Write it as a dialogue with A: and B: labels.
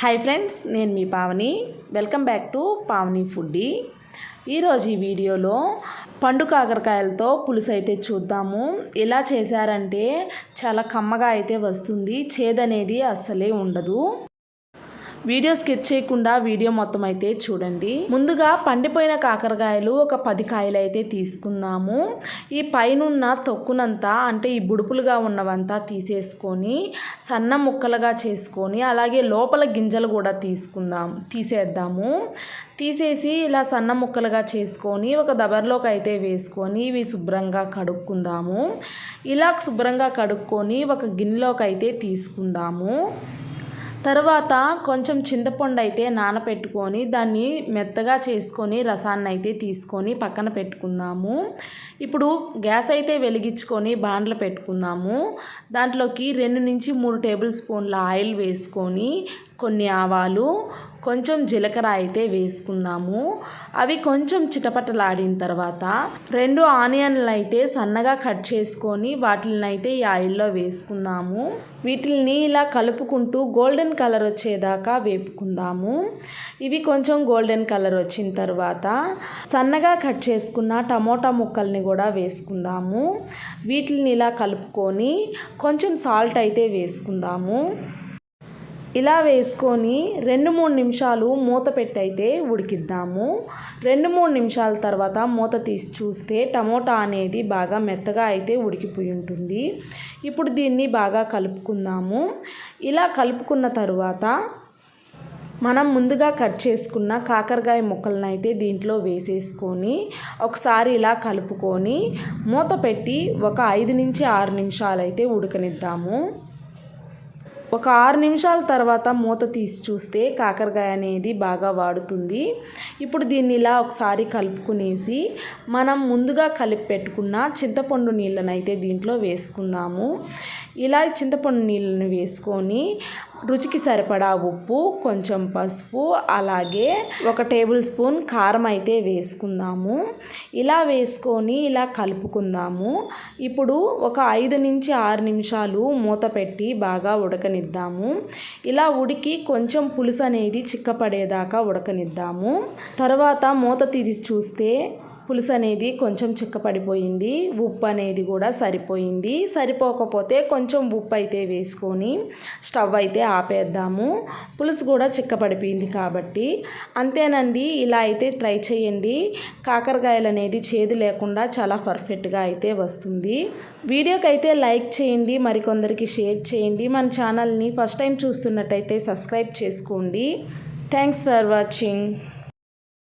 A: Hi friends నేను మీ Pavani. Welcome back to Pavani foodie ఈరోజు ఈ వీడియోలో పండు కాకరకాయలతో పులుసు అయితే చూద్దాము. ఎలా చేశారంటే చాలా కమ్మగా అయితే వస్తుంది. చేదనేది అస్సలే ఉండదు. వీడియో స్కిప్ చేయకుండా వీడియో మొత్తం అయితే చూడండి. ముందుగా పండిపోయిన కాకరకాయలు ఒక పది కాయలు అయితే తీసుకుందాము. ఈ పైనున్న తొక్కునంతా అంటే ఈ బుడుపులుగా ఉన్నవంతా తీసేసుకొని సన్న ముక్కలుగా చేసుకొని అలాగే లోపల గింజలు కూడా తీసుకుందాం తీసేద్దాము. తీసేసి ఇలా సన్న ముక్కలుగా చేసుకొని ఒక దబర్లోకి అయితే వేసుకొని ఇవి శుభ్రంగా కడుక్కుందాము. ఇలా శుభ్రంగా కడుక్కొని ఒక గిన్నెలోకి అయితే తీసుకుందాము. తర్వాత కొంచెం చింతపండు అయితే నానపెట్టుకొని దాన్ని మెత్తగా చేసుకొని రసాన్ని అయితే తీసుకొని పక్కన పెట్టుకుందాము. ఇప్పుడు గ్యాస్ అయితే వెలిగించుకొని బాండ్లు పెట్టుకుందాము. దాంట్లోకి రెండు నుంచి మూడు టేబుల్ స్పూన్ల ఆయిల్ వేసుకొని కొన్ని ఆవాలు కొంచెం జీలకర్ర అయితే వేసుకుందాము. అవి కొంచెం చిటపటలాడిన తర్వాత రెండు ఆనియన్లు అయితే సన్నగా కట్ చేసుకొని వాటిని అయితే ఈ ఆయిల్లో వేసుకుందాము. వీటిని ఇలా కలుపుకుంటూ గోల్డెన్ కలర్ వచ్చేదాకా వేపుకుందాము. ఇవి కొంచెం గోల్డెన్ కలర్ వచ్చిన తర్వాత సన్నగా కట్ చేసుకున్న టమోటా ముక్కల్ని కూడా వేసుకుందాము. వీటిని ఇలా కలుపుకొని కొంచెం సాల్ట్ అయితే వేసుకుందాము. ఇలా వేసుకొని రెండు మూడు నిమిషాలు మూత పెట్టి అయితే ఉడికిద్దాము. రెండు మూడు నిమిషాల తర్వాత మూత తీసి చూస్తే టమోటా అనేది బాగా మెత్తగా అయితే ఉడికిపోయి ఉంటుంది. ఇప్పుడు దీన్ని బాగా కలుపుకుందాము. ఇలా కలుపుకున్న తర్వాత మనం ముందుగా కట్ చేసుకున్న కాకరకాయ ముక్కలను అయితే దీంట్లో వేసేసుకొని ఒకసారి ఇలా కలుపుకొని మూత పెట్టి ఒక ఐదు నుంచి ఆరు నిమిషాలు అయితే ఉడకనిద్దాము. ఒక ఆరు నిమిషాల తర్వాత మూత తీసి చూస్తే కాకరకాయ అనేది బాగా వాడుతుంది. ఇప్పుడు దీన్ని ఇలా ఒకసారి కలుపుకునేసి మనం ముందుగా కలిపి పెట్టుకున్న చింతపండు నీళ్ళను అయితే దీంట్లో వేసుకుందాము. ఇలా చింతపండు నీళ్ళని వేసుకొని రుచికి సరిపడా ఉప్పు కొంచెం పసుపు అలాగే ఒక టేబుల్ స్పూన్ కారం అయితే వేసుకుందాము. ఇలా వేసుకొని ఇలా కలుపుకుందాము. ఇప్పుడు ఒక ఐదు నుంచి ఆరు నిమిషాలు మూత పెట్టి బాగా ఉడకనిద్దాము. ఇలా ఉడికి కొంచెం పులుసు అనేది చిక్కపడేదాకా ఉడకనిద్దాము. తర్వాత మూత తీసి చూస్తే పులుసు అనేది కొంచెం చిక్కపడిపోయింది ఉప్పు అనేది కూడా సరిపోయింది. సరిపోకపోతే కొంచెం ఉప్పు అయితే వేసుకొని స్టవ్ అయితే ఆపేద్దాము. పులుసు కూడా చిక్కపడిపోయింది కాబట్టి. అంతేనండి ఇలా అయితే ట్రై చేయండి. కాకరకాయలు అనేది చేదు లేకుండా చాలా పర్ఫెక్ట్గా అయితే వస్తుంది. వీడియోకి అయితే లైక్ చేయండి మరికొందరికి షేర్ చేయండి. మన ఛానల్ని ఫస్ట్ టైం చూస్తున్నట్టయితే సబ్స్క్రైబ్ చేసుకోండి. Thanks for watching.